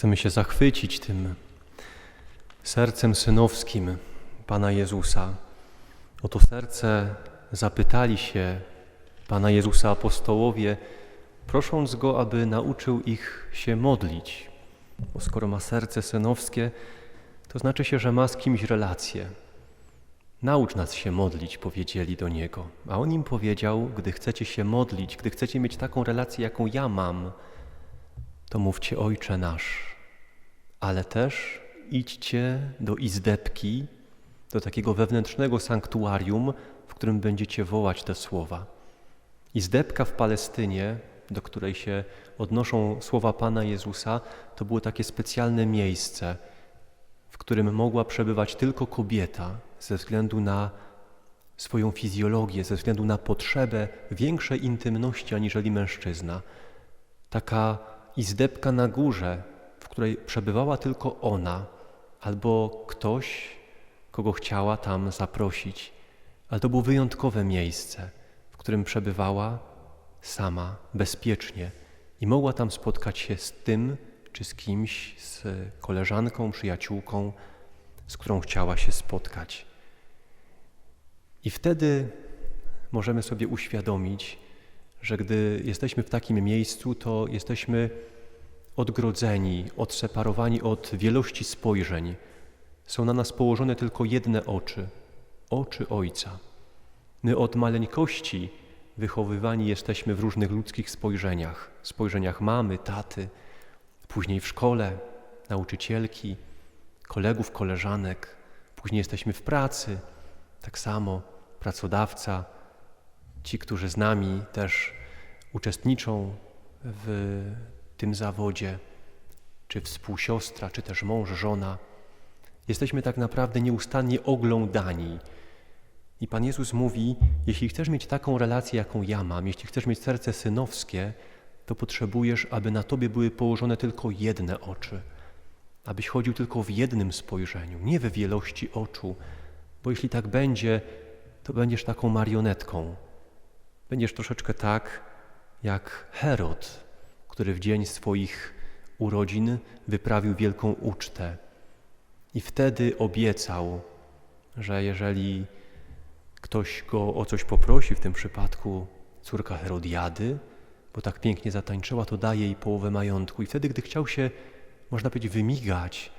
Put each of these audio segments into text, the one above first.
Chcemy się zachwycić tym sercem synowskim Pana Jezusa. O to serce zapytali się Pana Jezusa apostołowie, prosząc Go, aby nauczył ich się modlić. Bo skoro ma serce synowskie, to znaczy się, że ma z kimś relację. Naucz nas się modlić, powiedzieli do Niego. A On im powiedział, gdy chcecie się modlić, gdy chcecie mieć taką relację, jaką ja mam, to mówcie Ojcze nasz. Ale też idźcie do izdebki, do takiego wewnętrznego sanktuarium, w którym będziecie wołać te słowa. Izdebka w Palestynie, do której się odnoszą słowa Pana Jezusa, to było takie specjalne miejsce, w którym mogła przebywać tylko kobieta ze względu na swoją fizjologię, ze względu na potrzebę większej intymności aniżeli mężczyzna. Taka izdebka na górze, której przebywała tylko ona albo ktoś, kogo chciała tam zaprosić. Ale to było wyjątkowe miejsce, w którym przebywała sama, bezpiecznie i mogła tam spotkać się z tym, czy z kimś, z koleżanką, przyjaciółką, z którą chciała się spotkać. I wtedy możemy sobie uświadomić, że gdy jesteśmy w takim miejscu, to jesteśmy odgrodzeni, odseparowani od wielości spojrzeń. Są na nas położone tylko jedne oczy oczy Ojca. My od maleńkości wychowywani jesteśmy w różnych ludzkich spojrzeniach spojrzeniach mamy, taty, później w szkole, nauczycielki, kolegów, koleżanek, później jesteśmy w pracy, tak samo pracodawca, ci, którzy z nami też uczestniczą w tym zawodzie, czy współsiostra, czy też mąż, żona. Jesteśmy tak naprawdę nieustannie oglądani. I Pan Jezus mówi: Jeśli chcesz mieć taką relację, jaką ja mam, jeśli chcesz mieć serce synowskie, to potrzebujesz, aby na tobie były położone tylko jedne oczy, abyś chodził tylko w jednym spojrzeniu, nie we wielości oczu, bo jeśli tak będzie, to będziesz taką marionetką. Będziesz troszeczkę tak jak Herod, który w dzień swoich urodzin wyprawił wielką ucztę. I wtedy obiecał, że jeżeli ktoś go o coś poprosi, w tym przypadku córka Herodiady, bo tak pięknie zatańczyła, to daje jej połowę majątku. I wtedy, gdy chciał się, można powiedzieć, wymigać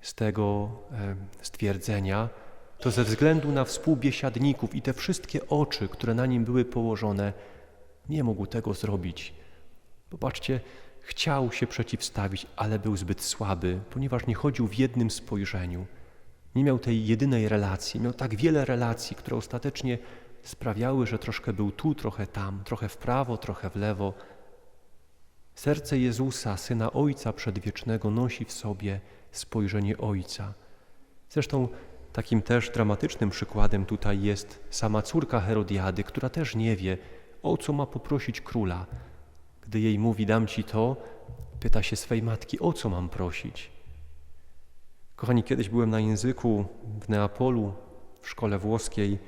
z tego e, stwierdzenia, to ze względu na współbiesiadników i te wszystkie oczy, które na nim były położone, nie mógł tego zrobić. Popatrzcie, chciał się przeciwstawić, ale był zbyt słaby, ponieważ nie chodził w jednym spojrzeniu. Nie miał tej jedynej relacji, miał tak wiele relacji, które ostatecznie sprawiały, że troszkę był tu, trochę tam, trochę w prawo, trochę w lewo. Serce Jezusa, Syna Ojca Przedwiecznego, nosi w sobie spojrzenie Ojca. Zresztą takim też dramatycznym przykładem tutaj jest sama córka Herodiady, która też nie wie, o co ma poprosić króla. Gdy jej mówi, dam ci to, pyta się swej matki, o co mam prosić. Kochani, kiedyś byłem na języku w Neapolu, w szkole włoskiej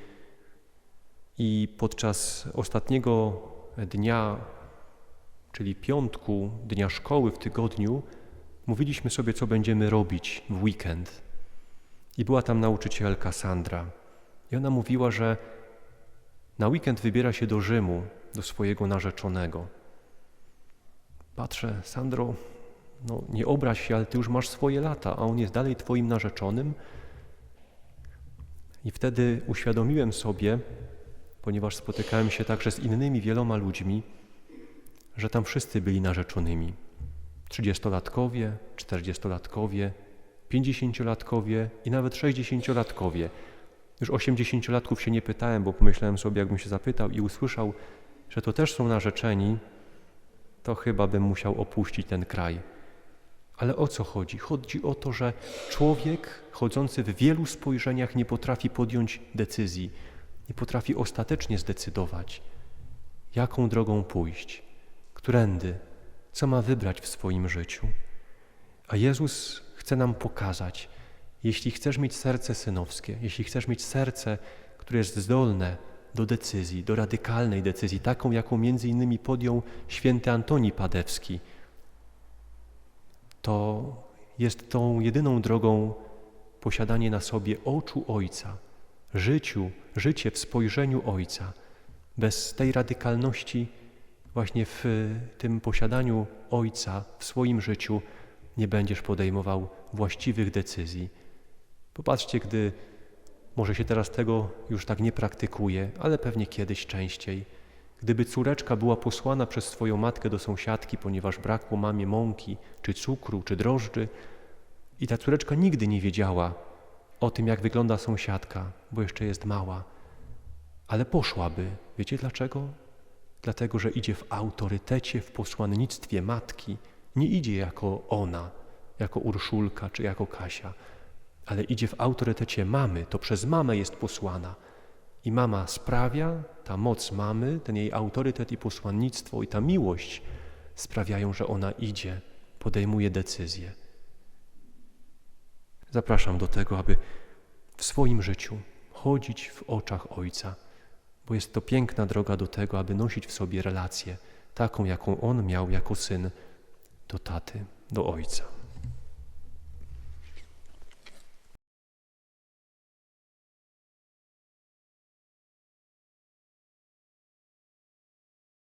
i podczas ostatniego dnia, czyli piątku, dnia szkoły w tygodniu, mówiliśmy sobie, co będziemy robić w weekend. I była tam nauczycielka Sandra. I ona mówiła, że na weekend wybiera się do Rzymu, do swojego narzeczonego. Patrzę, Sandro, no nie obraź się, ale ty już masz swoje lata, a on jest dalej twoim narzeczonym. I wtedy uświadomiłem sobie, ponieważ spotykałem się także z innymi wieloma ludźmi, że tam wszyscy byli narzeczonymi. Trzydziestolatkowie, czterdziestolatkowie, pięćdziesięciolatkowie i nawet sześćdziesięciolatkowie. Już osiemdziesięciolatków się nie pytałem, bo pomyślałem sobie, jakbym się zapytał i usłyszał, że to też są narzeczeni, to chyba bym musiał opuścić ten kraj. Ale o co chodzi? Chodzi o to, że człowiek chodzący w wielu spojrzeniach nie potrafi podjąć decyzji, nie potrafi ostatecznie zdecydować, jaką drogą pójść, którędy, co ma wybrać w swoim życiu. A Jezus chce nam pokazać, jeśli chcesz mieć serce synowskie, jeśli chcesz mieć serce, które jest zdolne do decyzji, do radykalnej decyzji, taką, jaką między innymi podjął święty Antoni Padewski, to jest tą jedyną drogą posiadanie na sobie oczu Ojca, życiu, życie w spojrzeniu Ojca. Bez tej radykalności, właśnie w tym posiadaniu Ojca w swoim życiu, nie będziesz podejmował właściwych decyzji. Popatrzcie, gdy może się teraz tego już tak nie praktykuje, ale pewnie kiedyś częściej. Gdyby córeczka była posłana przez swoją matkę do sąsiadki, ponieważ brakło mamie mąki, czy cukru, czy drożdży, i ta córeczka nigdy nie wiedziała o tym, jak wygląda sąsiadka, bo jeszcze jest mała, ale poszłaby. Wiecie dlaczego? Dlatego, że idzie w autorytecie, w posłannictwie matki. Nie idzie jako ona, jako Urszulka czy jako Kasia, ale idzie w autorytecie mamy. To przez mamę jest posłana. I mama sprawia, ta moc mamy, ten jej autorytet i posłannictwo i ta miłość sprawiają, że ona idzie, podejmuje decyzje. Zapraszam do tego, aby w swoim życiu chodzić w oczach Ojca, bo jest to piękna droga do tego, aby nosić w sobie relację, taką, jaką On miał jako syn do taty, do Ojca.